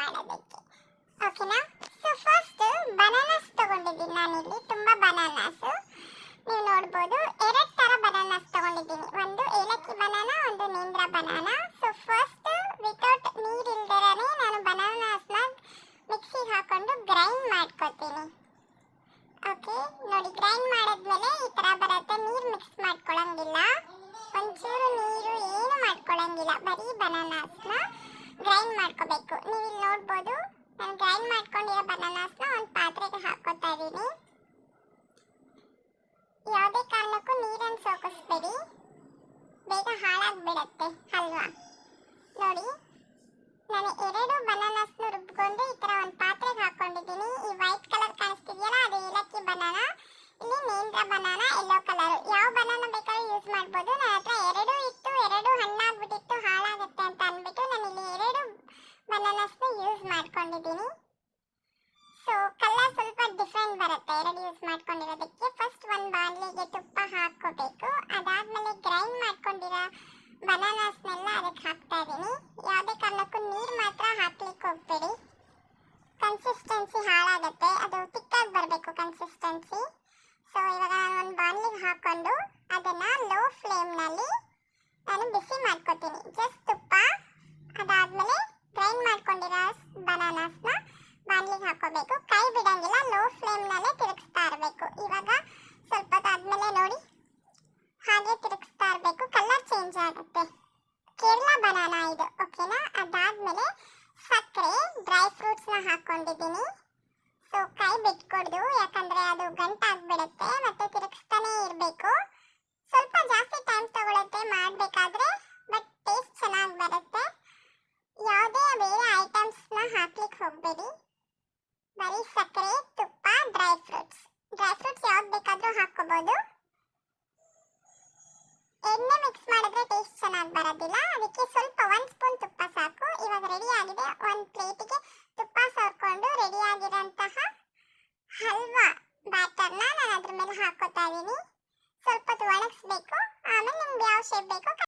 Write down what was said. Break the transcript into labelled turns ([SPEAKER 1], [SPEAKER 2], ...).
[SPEAKER 1] ಮಾಡೋದಕ್ಕೆ ಓಕೆನಾ so first ಬನಾನಸ್ ತಗೊಂಡಿದ್ದೀನಿ ನಾನಿಲ್ಲಿ. ತುಂಬ ಬನಾನಾಸು ನೀವು ನೋಡ್ಬೋದು. ಎರಡು ಥರ ಬನಾನಸ್ ತಗೊಂಡಿದ್ದೀನಿ. ಒಂದು ಏಲಕ್ಕಿ ಬನಾನ ಒಂದು ನೇಂದ್ರ ಬನಾನ ಸೊ ಫಸ್ಟ್ ವಿತೌಟ್ ನೀರಿಲ್ದಿರೇ ನಾನು ಬನಾನಾಸ್ನ ಮಿಕ್ಸಿಗೆ ಹಾಕೊಂಡು ಗ್ರೈಂಡ್ ಮಾಡ್ಕೊತೀನಿ. ಓಕೆ ನೋಡಿ ಗ್ರೈಂಡ್ ಮಾಡಿದ್ಮೇಲೆ ಈ ತರ ಬರುತ್ತೆ. ನೀರು ಮಿಕ್ಸ್ ಮಾಡ್ಕೊಳ್ಳೋಂಗಿಲ್ಲ ಒಂಚೂರು ನೀರು ಏನು ಮಾಡ್ಕೊಳ್ಳೋಂಗಿಲ್ಲ ಬರೀ ಬನಾನಾಸ್ನ ಗ್ರೈಂಡ್ ಮಾಡ್ಕೋಬೇಕು. ನೀವು ಇಲ್ಲಿ ನೋಡ್ಬೋದು, ನಾನು ಗ್ರೈಂಡ್ ಮಾಡ್ಕೊಂಡಿರೋ ಬನಾನಾಸ್ನ ಒಂದು ಪಾತ್ರೆಗೆ ಹಾಕೋತಾ ಇದ್ದೀನಿ. ಯಾವುದೇ ಕಾರಣಕ್ಕೂ ನೀರನ್ನು ಸೋಕಿಸ್ಬೇಡಿ. ಬೇಗ ಹಾಳಾಗ್ಬಿಡತ್ತೆ, ಅಲ್ವಾ? ನೋಡಿ, ನಾನು ಎರಡು ಬನಾನಾಸ್ನ ರುಬ್ಕೊಂಡು ಈ ಥರ ಒಂದು ಪಾತ್ರೆಗೆ ಹಾಕೊಂಡಿದ್ದೀನಿ. ಈ ವೈಟ್ ಕಲರ್ ಕಾಣಿಸ್ತಿದೆಯಲ್ಲ, ಅದು ಏಲಕ್ಕಿ ಬನಾನ ಇಲ್ಲಿ ನೇಂದ್ರ ಬನಾನ ಎಲ್ಲೋ ಕಲರ್ ಯಾವ ಬನಾನ ಬೇಕಾದ್ರೂ ಯೂಸ್ ಮಾಡ್ಬೋದು. ನನ್ನ ಹತ್ರ ಎರಡು ಇತ್ತು, ಎರಡು ಹಣ್ಣಾಗ್ಬಿಟ್ಟಿತ್ತು ಹಾಳಾಗುತ್ತೆ ಅಂತ ಅಂದ್ಬಿಟ್ಟು ನಾನು ಇಲ್ಲಿ ಎರಡು ಬನಾನಾಸ್ನ ಯೂಸ್ ಮಾಡ್ಕೊಂಡಿದ್ದೀನಿ ಸೊ ಕಲರ್ ಸ್ವಲ್ಪ ಡಿಫ್ರೆಂಟ್ ಬರುತ್ತೆ. ಎರಡು ಯೂಸ್ ಮಾಡ್ಕೊಂಡಿರೋದಕ್ಕೆ ಫಸ್ಟ್ ಒಂದು ಬಾಣಲಿಗೆ ತುಪ್ಪ ಹಾಕ್ಕೋಬೇಕು. ಅದಾದ್ಮೇಲೆ ಗ್ರೈಂಡ್ ಮಾಡ್ಕೊಂಡಿರೋ ಬನಾನಾಸ್ನೆಲ್ಲ ಅದಕ್ಕೆ ಹಾಕ್ತಾ ಇದ್ದೀನಿ. ಯಾವುದೇ ಕಾರಣಕ್ಕೂ ನೀರು ಮಾತ್ರ ಹಾಕ್ಲಿಕ್ಕೆ ಹೋಗ್ಬೇಡಿ. ಕನ್ಸಿಸ್ಟೆನ್ಸಿ ಹಾಳಾಗುತ್ತೆ. ಅದು ತಿಕ್ಕಾಗಿ ಬರಬೇಕು ಕನ್ಸಿಸ್ಟೆನ್ಸಿ ಸೊ ಇವಾಗ ನಾನು ಒಂದು ಬಾಣಲಿಗೆ ಹಾಕೊಂಡು ಅದನ್ನು ಲೋ ಫ್ಲೇಮ್ನಲ್ಲಿ ನಾನು ಬಿಸಿ ಮಾಡ್ಕೊತೀನಿ. ಜಸ್ಟ್ ತುಪ್ಪ ಅದಾದ್ಮೇಲೆ ಗ್ರೈಂಡ್ ಮಾಡ್ಕೊಂಡಿರೋ ಬನಾನಾಸ್ನ ಬಾಣಲಿಗೆ ಹಾಕೋಬೇಕು. ಕೈ ಬಿಡಂಗಿಲ್ಲ ಲೋ ಫ್ಲೇಮ್ನಲ್ಲೇ ತಿರುಗಿಸ್ತಾ ಇರಬೇಕು. ಇವಾಗ ಸ್ವಲ್ಪ ಹೊತ್ತಾದ್ಮೇಲೆ ನೋಡಿ. ಹಾಗೆ ತಿರುಗಿಸ್ತಾ ಇರಬೇಕು. ಕಲರ್ ಚೇಂಜ್ ಆಗುತ್ತೆ. ಕೇರಳ ಬನಾನಾ ಇದು ಓಕೆನಾ ಅದಾದ್ಮೇಲೆ ಸಕ್ಕರೆ ಡ್ರೈ ಫ್ರೂಟ್ಸ್ನ ಹಾಕೊಂಡಿದ್ದೀನಿ. ಸೊ ಕೈ ಬಿಟ್ಕೊಡ್ದು, ಯಾಕಂದ್ರೆ ಅದು ಗಂಟಾಗ್ಬಿಡುತ್ತೆ, ಮತ್ತೆ ತಿರುಗಿಸ್ತಾನೆ ಇರಬೇಕು. ಸ್ವಲ್ಪ ಜಾಸ್ತಿ ಟೈಮ್ ತಗೊಳುತ್ತೆ ಮಾಡಬೇಕಾದ್ರೆ ಬಟ್ ಟೇಸ್ಟ್ ಚೆನ್ನಾಗಿ ಬರುತ್ತೆ. ಯಾವುದೇ ಬೇರೆ ಐಟಮ್ಸ್ನ ಹಾಕ್ಲಿಕ್ಕೆ ಹೋಗಬೇಡಿ. ಸಕ್ಕರೆ, ತುಪ್ಪ ಡ್ರೈ ಫ್ರೂಟ್ಸ್ ಡ್ರೈ ಫ್ರೂಟ್ಸ್ ಯಾವ್ದು ಬೇಕಾದರೂ ಹಾಕ್ಕೋಬೋದು. ಎಣ್ಣೆ ಮಿಕ್ಸ್ ಮಾಡಿದ್ರೆ ಟೇಸ್ಟ್ ಚೆನ್ನಾಗಿ ಬರೋದಿಲ್ಲ. ಅದಕ್ಕೆ ಸ್ವಲ್ಪ ಒಂದು ಸ್ಪೂನ್ ತುಪ್ಪ ಸಾಕು. ಇವಾಗ ರೆಡಿ ಆಗಿದೆ. ಒಂದು ಪ್ಲೇಟಿಗೆ ತುಪ್ಪ ಸವರ್ಕೊಂಡು ರೆಡಿ ಆಗಿರೋಂತಹ ಹಲ್ವಾ ಬ್ಯಾಟರ್ನ ನಾನು ಅದ್ರ ಮೇಲೆ ಹಾಕೋತಾ ಇದ್ದೀನಿ. ಸ್ವಲ್ಪ ಹೊತ್ತು ಒಣಗಿಸ್ಬೇಕು. ಆಮೇಲೆ ನಿಮ್ಗೆ ಯಾವ ಶೇಪ್ ಬೇಕೋ